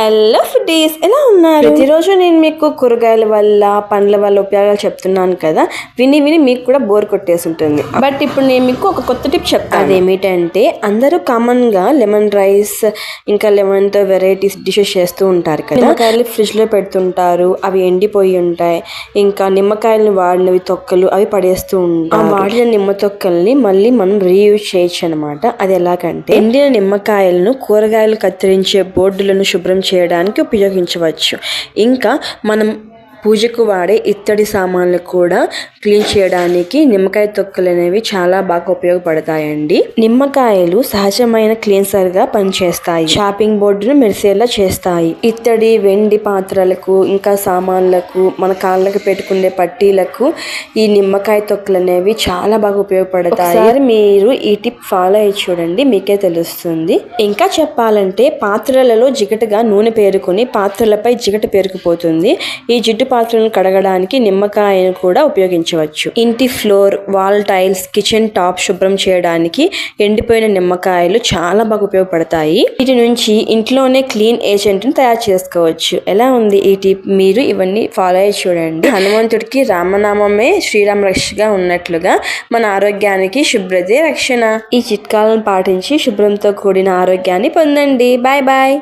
Hello, foodies ఎలా ఉన్నారు? ప్రతిరోజు నేను మీకు కూరగాయల వల్ల పండ్ల వల్ల ఉపయోగాలు చెప్తున్నాను కదా. విని విని మీకు కూడా బోర్ కొట్టేసి ఉంటుంది. బట్ ఇప్పుడు నేను మీకు ఒక కొత్త టిప్ చెప్తాను. అదేమిటంటే అందరూ కామన్గా లెమన్ రైస్ ఇంకా లెమన్తో వెరైటీస్ డిషెస్ చేస్తూ ఉంటారు కదా. నిమ్మకాయలు. ఫ్రిడ్జ్లో పెడుతుంటారు. అవి ఎండిపోయి ఉంటాయి. ఇంకా నిమ్మకాయలను వాడినవి తొక్కలు అవి పడేస్తూ ఉంటారు. ఆ వాడిన నిమ్మ తొక్కల్ని మళ్ళీ మనం రీయూజ్ చేయొచ్చు అనమాట అది ఎలాగంటే ఎండిన నిమ్మకాయలను కూరగాయలు కత్తిరించే బోర్డులను శుభ్రం చేయడానికి ఉపయోగించవచ్చు. ఇంకా మనం పూజకు వాడే ఇత్తడి సామాన్లు కూడా క్లీన్ చేయడానికి నిమ్మకాయ తొక్కలు అనేవి చాలా బాగా ఉపయోగపడతాయండి. నిమ్మకాయలు సహజమైన క్లీన్సర్గా పనిచేస్తాయి. షాపింగ్ బోర్డును మెరిసేలా చేస్తాయి. ఇత్తడి వెండి పాత్రలకు ఇంకా సామాన్లకు మన కాళ్ళకు పెట్టుకునే పట్టీలకు ఈ నిమ్మకాయ తొక్కలు అనేవి చాలా బాగా ఉపయోగపడతాయి. మీరు ఈ టిప్ ఫాలో అయ్యి చూడండి మీకే తెలుస్తుంది. ఇంకా చెప్పాలంటే పాత్రలలో జిగటగా నూనె పేరుకొని పాత్రలపై జిగట పేరుకుపోతుంది. ఈ జిడ్డు పాత్రలను కడగడానికి నిమ్మకాయను కూడా ఉపయోగించవచ్చు. ఇంటి floor wall tiles kitchen top శుభ్రం చేయడానికి ఎండిపోయిన నిమ్మకాయలు చాలా బాగా ఉపయోగపడతాయి. వీటి నుంచి ఇంట్లోనే క్లీన్ ఏజెంట్ను తయారు చేసుకోవచ్చు. ఎలా ఉంది ఈ టిప్? మీరు ఇవన్నీ ఫాలో అయ్యి చూడండి. హనుమంతుడికి రామనామమే శ్రీరామ రక్షగా ఉన్నట్లుగా మన ఆరోగ్యానికి శుభ్రతే రక్షణ. ఈ చిట్కాలను పాటించి శుభ్రంతో కూడిన ఆరోగ్యాన్ని పొందండి. Bye bye.